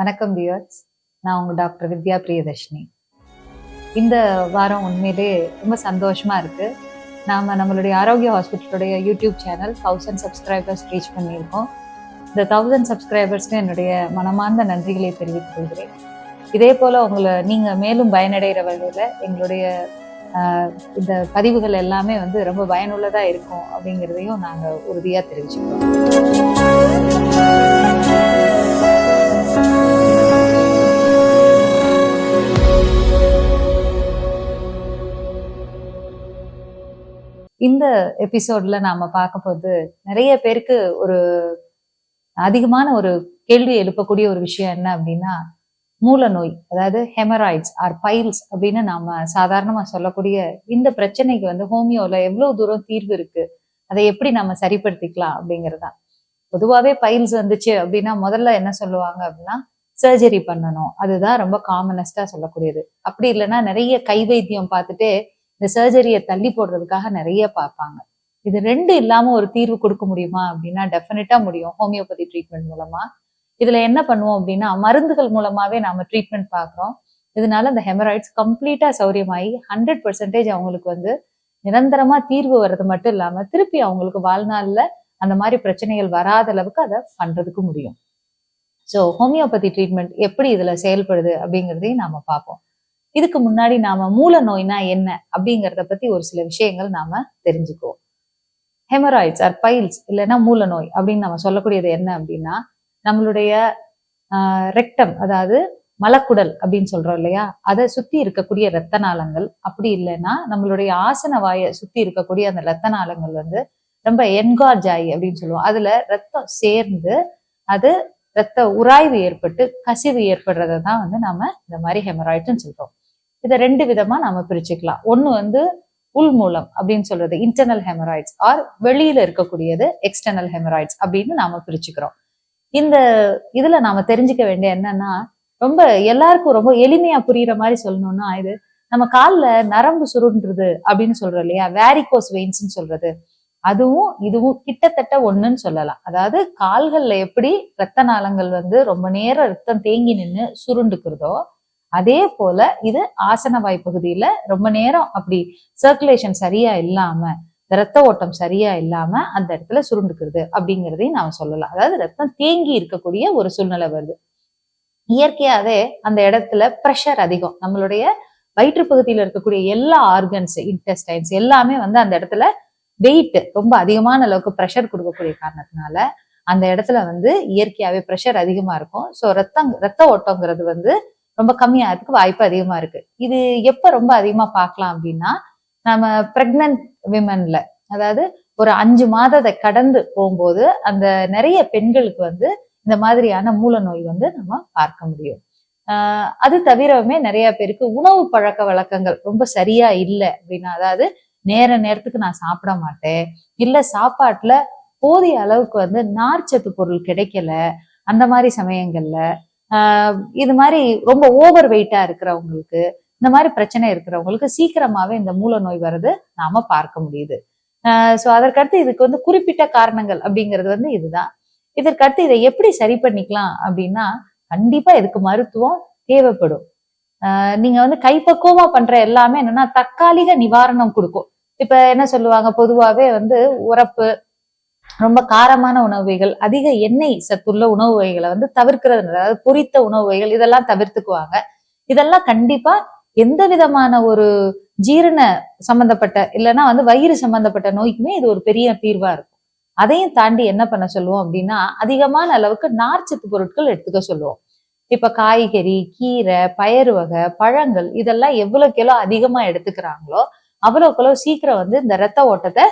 வணக்கம் வியர்ஸ் நான் உங்க டாக்டர் வித்யா பிரியதர்ஷினி. இந்த வாரம் உண்மையிலே ரொம்ப சந்தோஷமா இருக்கு. நாம நம்மளுடைய ஆரோக்கிய ஹாஸ்பிட்டலுடைய YouTube channel thousand subscribers reach பண்ணியிருக்கோம். இந்த தௌசண்ட் சப்ஸ்கிரைபர்ஸ்க்கு என்னுடைய மனமார்ந்த நன்றிகளை தெரிவித்துக் கொள்கிறேன். இதே போல உங்களை நீங்க மேலும் பயனடைகிற வகையில் எங்களுடைய இந்த பதிவுகள் எல்லாமே வந்து ரொம்ப பயனுள்ளதா இருக்கும் அப்படிங்கிறதையும் நாங்கள் உறுதியாக தெரிவிச்சுக்கிறோம். இந்த எபிசோட்ல நாம பார்க்க போது நிறைய பேருக்கு ஒரு அதிகமான ஒரு கேள்வி எழுப்பக்கூடிய ஒரு விஷயம் என்ன அப்படின்னா மூல நோய் அதாவது ஹெமராய்ட்ஸ் ஆர் பைல்ஸ் அப்படின்னு நாம சாதாரணமா சொல்லக்கூடிய இந்த பிரச்சனைக்கு வந்து ஹோமியோல எவ்வளவு தூரம் தீர்வு இருக்கு அதை எப்படி நம்ம சரிப்படுத்திக்கலாம் அப்படிங்கறதுதான் பொதுவாவே பைல்ஸ் வந்துச்சு அப்படின்னா முதல்ல என்ன சொல்லுவாங்க அப்படின்னா சர்ஜரி பண்ணணும். அதுதான் ரொம்ப காமனஸ்டா சொல்லக்கூடியது. அப்படி இல்லைன்னா நிறைய கை வைத்தியம் பார்த்துட்டு இந்த சர்ஜரியை தள்ளி போடுறதுக்காக நிறைய பார்ப்பாங்க. இது ரெண்டு இல்லாம ஒரு தீர்வு கொடுக்க முடியுமா அப்படின்னா டெஃபினட்டா முடியும். ஹோமியோபதி ட்ரீட்மெண்ட் மூலமா. இதுல என்ன பண்ணுவோம் அப்படின்னா மருந்துகள் மூலமாவே நாம ட்ரீட்மெண்ட் பார்க்குறோம். இதனால இந்த ஹெமராய்ட்ஸ் கம்ப்ளீட்டா சௌரியமாயி ஹண்ட்ரட் பர்சன்டேஜ் அவங்களுக்கு வந்து நிரந்தரமா தீர்வு வர்றது மட்டும் இல்லாம திருப்பி அவங்களுக்கு வாழ்நாள்ல அந்த மாதிரி பிரச்சனைகள் வராத அளவுக்கு அதை பண்றதுக்கு முடியும். ஸோ ஹோமியோபதி ட்ரீட்மெண்ட் எப்படி இதுல செயல்படுது அப்படிங்கிறதையும் நாம பார்ப்போம். இதுக்கு முன்னாடி நாம மூல நோய்னா என்ன அப்படிங்கறத பத்தி ஒரு சில விஷயங்கள் நாம தெரிஞ்சுக்குவோம். ஹெமராய்ட்ஸ் ஆர் பைல்ஸ் இல்லைன்னா மூல நோய் அப்படின்னு நம்ம சொல்லக்கூடியது என்ன அப்படின்னா நம்மளுடைய ரெக்டம் அதாவது மலக்குடல் அப்படின்னு சொல்றோம் இல்லையா? அதை சுத்தி இருக்கக்கூடிய இரத்த நாளங்கள் அப்படி இல்லைன்னா நம்மளுடைய ஆசன வாயை சுத்தி இருக்கக்கூடிய அந்த இரத்த நாளங்கள் வந்து ரொம்ப என்கார்ஜ் ஆகி அப்படின்னு சொல்லுவோம். அதுல ரத்தம் சேர்ந்து அது ரத்த உராய்வு ஏற்பட்டு கசிவு ஏற்படுறதை தான் வந்து நாம இந்த மாதிரி ஹெமராய்டுன்னு சொல்றோம். இதை ரெண்டு விதமா நாம பிரிச்சுக்கலாம். ஒண்ணு வந்து உள் மூலம் அப்படின்னு சொல்றது இன்டர்னல் ஹெமராய்ட்ஸ் ஆர் வெளியில இருக்கக்கூடியது எக்ஸ்டர்னல் ஹெமராய்ட்ஸ் அப்படின்னு நாம பிரிச்சுக்கிறோம். இந்த இதுல நாம தெரிஞ்சுக்க வேண்டிய என்னன்னா ரொம்ப எல்லாருக்கும் ரொம்ப எளிமையா புரியுற மாதிரி சொல்லணும்னா இது நம்ம கால்ல நரம்பு சுருண்டுறது அப்படின்னு சொல்றோம் இல்லையா? வேரிகோஸ் வெயின்ஸ்னு சொல்றது. அதுவும் இதுவும் கிட்டத்தட்ட ஒண்ணுன்னு சொல்லலாம். அதாவது கால்கள்ல எப்படி ரத்த நாளங்கள் வந்து ரொம்ப நேரம் ரத்தம் தேங்கி நின்று சுருண்டுக்கிறதோ அதே போல இது ஆசன வாய் பகுதியில ரொம்ப நேரம் அப்படி சர்க்குலேஷன் சரியா இல்லாம ரத்த ஓட்டம் சரியா இல்லாம அந்த இடத்துல சுருண்டுக்கிறது அப்படிங்கிறதையும் நாம சொல்லலாம். அதாவது ரத்தம் தேங்கி இருக்கக்கூடிய ஒரு சூழ்நிலை வருது. இயற்கையாவே அந்த இடத்துல ப்ரெஷர் அதிகம். நம்மளுடைய வயிற்று பகுதியில இருக்கக்கூடிய எல்லா ஆர்கன்ஸ் இன்டெஸ்டைன்ஸ் எல்லாமே வந்து அந்த இடத்துல வெயிட் ரொம்ப அதிகமான அளவுக்கு ப்ரெஷர் கொடுக்கக்கூடிய காரணத்தினால அந்த இடத்துல வந்து இயற்கையாகவே ப்ரெஷர் அதிகமாக இருக்கும். ஸோ ரத்தம் ரத்த ஓட்டங்கிறது வந்து ரொம்ப கம்மியாகிறதுக்கு வாய்ப்பு அதிகமாக இருக்கு. இது எப்போ ரொம்ப அதிகமாக பார்க்கலாம் அப்படின்னா நம்ம ப்ரெக்னன்ட் விமன்ல அதாவது ஒரு அஞ்சு மாதத்தை கடந்து போகும்போது அந்த நிறைய பெண்களுக்கு வந்து இந்த மாதிரியான மூல நோய் வந்து நம்ம பார்க்க முடியும். அது தவிரவுமே நிறைய பேருக்கு உணவு பழக்க வழக்கங்கள் ரொம்ப சரியா இல்லை அப்படின்னா அதாவது நேர நேரத்துக்கு நான் சாப்பிட மாட்டேன். இல்ல சாப்பாட்டுல போதிய அளவுக்கு வந்து நார்ச்சத்து பொருள் கிடைக்கல. அந்த மாதிரி சமயங்கள்ல ஆஹ் இது மாதிரி ரொம்ப ஓவர் வெயிட்டா இருக்கிறவங்களுக்கு இந்த மாதிரி பிரச்சனை இருக்கிறவங்களுக்கு சீக்கிரமாவே இந்த மூல நோய் வர்றது நாம பார்க்க முடியுது. ஸோ அதற்கடுத்து இதுக்கு வந்து குறிப்பிட்ட காரணங்கள் அப்படிங்கிறது வந்து இதுதான். இதற்கடுத்து இதை எப்படி சரி பண்ணிக்கலாம் அப்படின்னா கண்டிப்பா இதுக்கு மருத்துவம் தேவைப்படும். ஆஹ் நீங்க வந்து கைப்பக்குவமா பண்ற எல்லாமே என்னன்னா தற்காலிக நிவாரணம் கொடுக்கும். இப்ப என்ன சொல்லுவாங்க? பொதுவாவே வந்து உரப்பு ரொம்ப காரமான உணவு வகைகள் அதிக எண்ணெய் சத்துள்ள உணவு வகைகளை வந்து தவிர்க்கிறது அதாவது பொரித்த உணவு வகைகள் இதெல்லாம் தவிர்த்துக்குவாங்க. இதெல்லாம் கண்டிப்பா எந்த விதமான ஒரு ஜீரண சம்பந்தப்பட்ட இல்லைன்னா வந்து வயிறு சம்பந்தப்பட்ட நோய்க்குமே இது ஒரு பெரிய தீர்வா இருக்கும். அதையும் தாண்டி என்ன பண்ண சொல்லுவோம் அப்படின்னா அதிகமான அளவுக்கு நார்ச்சத்து பொருட்கள் எடுத்துக்க சொல்லுவோம். இப்ப காய்கறி கீரை பயறு வகை பழங்கள் இதெல்லாம் எவ்வளவுக்கு எவ்வளோ அதிகமா எடுத்துக்கிறாங்களோ அவ்வளவுக்கு சீக்கிரம் வந்து இந்த ரத்த ஓட்டத்தை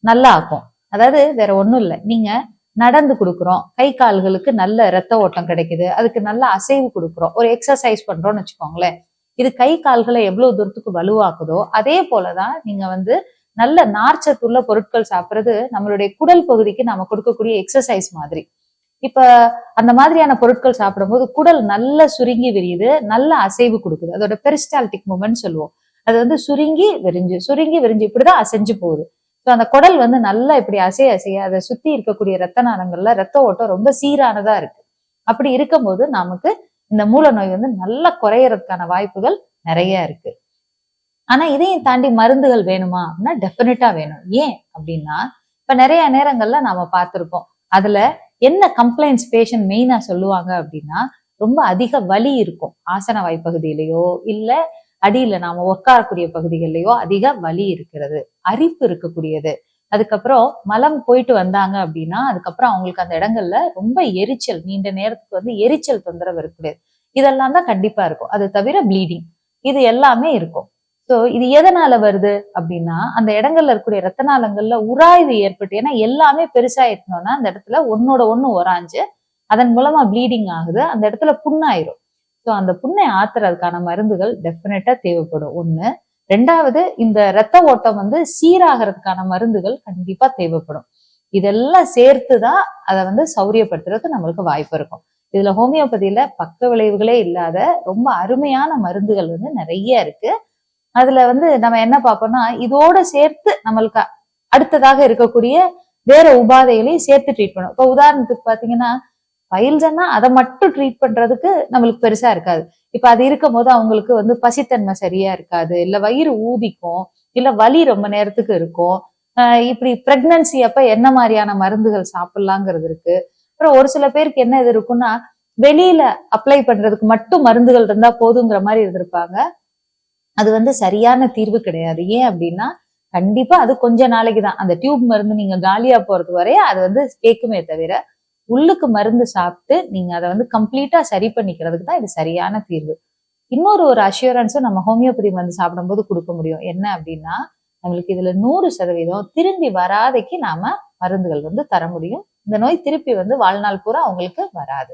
நல்லா ஆக்கும். அதாவது வேற ஒன்றும் இல்லை. நீங்க நடந்து கொடுக்குறோம். கை கால்களுக்கு நல்ல ரத்த ஓட்டம் கிடைக்குது. அதுக்கு நல்ல அசைவு கொடுக்குறோம். ஒரு எக்ஸசைஸ் பண்றோம்னு வச்சுக்கோங்களேன். இது கை கால்களை எவ்வளவு தூரத்துக்கு வலுவாக்குதோ அதே போலதான் நீங்க வந்து நல்ல நார்ச்சத்துள்ள பொருட்கள் சாப்பிட்றது நம்மளுடைய குடல் பகுதிக்கு நாம கொடுக்கக்கூடிய எக்ஸசைஸ் மாதிரி. இப்ப அந்த மாதிரியான பொருட்கள் சாப்பிடும்போது குடல் நல்ல சுருங்கி விரியுது நல்ல அசைவு கொடுக்குது. அதோட பெரிஸ்டால்டிக் மூமெண்ட் சொல்லுவோம். அது வந்து சுருங்கி விரிஞ்சு சுருங்கி விரிஞ்சு இப்படிதான் அசைஞ்சு போகுது. ஸோ அந்த குடல் வந்து நல்லா இப்படி அசைய அசைய அதை சுத்தி இருக்கக்கூடிய ரத்த நாளங்கள்ல ரத்த ஓட்டம் ரொம்ப சீரானதா இருக்கு. அப்படி இருக்கும்போது நமக்கு இந்த மூல நோய் வந்து நல்லா குறையறதுக்கான வாய்ப்புகள் நிறைய இருக்கு. ஆனா இதையும் தாண்டி மருந்துகள் வேணுமா அப்படின்னா டெஃபினட்டா வேணும். ஏன் அப்படின்னா இப்ப நிறைய நேரங்கள்ல நாம பார்த்திருக்கோம் அதுல என்ன கம்ப்ளைண்ட்ஸ் பேஷண்ட் மெயினா சொல்லுவாங்க அப்படின்னா ரொம்ப அதிக வலி இருக்கும். ஆசன வாய்ப்பகுதியிலயோ இல்ல அடியில நாம உட்காரக்கூடிய பகுதிகள்லையோ அதிக வலி இருக்கிறது அரிப்பு இருக்கக்கூடியது. அதுக்கப்புறம் மலம் போயிட்டு வந்தாங்க அப்படின்னா அதுக்கப்புறம் அவங்களுக்கு அந்த இடங்கள்ல ரொம்ப எரிச்சல் நீண்ட நேரத்துக்கு வந்து எரிச்சல் தொந்தரவு இருக்கக்கூடியது. இதெல்லாம் தான் கண்டிப்பா இருக்கும். அது தவிர ப்ளீடிங் இது எல்லாமே இருக்கும். ஸோ இது எதனால வருது அப்படின்னா அந்த இடங்கள்ல இருக்கக்கூடிய ரத்த நாளங்கள்ல உராய்வு ஏற்பட்டு ஏன்னா எல்லாமே பெருசா இருக்கணும்னா அந்த இடத்துல ஒன்னோட ஒண்ணு உராஞ்சு அதன் மூலமா ப்ளீடிங் ஆகுது அந்த இடத்துல புண்ணாயிரும். ஸோ அந்த புண்ணை ஆத்துறதுக்கான மருந்துகள் டெஃபினட்டா தேவைப்படும். ஒண்ணு. ரெண்டாவது இந்த ரத்த ஓட்டம் வந்து சீராகிறதுக்கான மருந்துகள் கண்டிப்பா தேவைப்படும். இதெல்லாம் சேர்த்து தான் அதை வந்து சௌரியப்படுத்துறதுக்கு நம்மளுக்கு வாய்ப்பு இருக்கும். இதுல ஹோமியோபதியில பக்க விளைவுகளே இல்லாத ரொம்ப அருமையான மருந்துகள் வந்து நிறைய இருக்கு. அதுல வந்து நம்ம என்ன பார்ப்போம்னா இதோட சேர்த்து நம்மளுக்கு அடுத்ததாக இருக்கக்கூடிய வேற உபாதைகளையும் சேர்த்து ட்ரீட் பண்ணும் இப்போ உதாரணத்துக்கு பாத்தீங்கன்னா ஃபைல்ஸ்னா அதை மட்டும் ட்ரீட் பண்றதுக்கு நம்மளுக்கு பெருசா இருக்காது. இப்ப அது இருக்கும் போது அவங்களுக்கு வந்து பசித்தன்மை சரியா இருக்காது இல்ல வயிறு ஊதிக்கும் இல்ல வலி ரொம்ப நேரத்துக்கு இருக்கும். இப்படி பிரெக்னன்சி அப்ப என்ன மாதிரியான மருந்துகள் சாப்பிடலாங்கிறது இருக்கு. அப்புறம் ஒரு சில பேருக்கு என்ன இது இருக்குன்னா வெளியில அப்ளை பண்றதுக்கு மட்டும் மருந்துகள் இருந்தா போதுங்கிற மாதிரி இருந்திருப்பாங்க. அது வந்து சரியான தீர்வு கிடையாது. ஏன் அப்படின்னா கண்டிப்பா அது கொஞ்ச நாளைக்கு தான். அந்த டியூப் மருந்து நீங்க காலியா போறது வரைய அது வந்து கேட்குமே தவிர உள்ளுக்கு மருந்து சாப்பிட்டு நீங்க அதை வந்து கம்ப்ளீட்டா சரி பண்ணிக்கிறதுக்கு தான் இது சரியான தீர்வு. இன்னொரு ஒரு அஷூரன்ஸும் நம்ம ஹோமியோபதி மருந்து சாப்பிடும்போது கொடுக்க முடியும். என்ன அப்படின்னா நம்மளுக்கு இதுல நூறு சதவீதம் திரும்பி வராதைக்கு நாம மருந்துகள் வந்து தர முடியும். இந்த நோய் திருப்பி வந்து வாழ்நாள் பூரா அவங்களுக்கு வராது.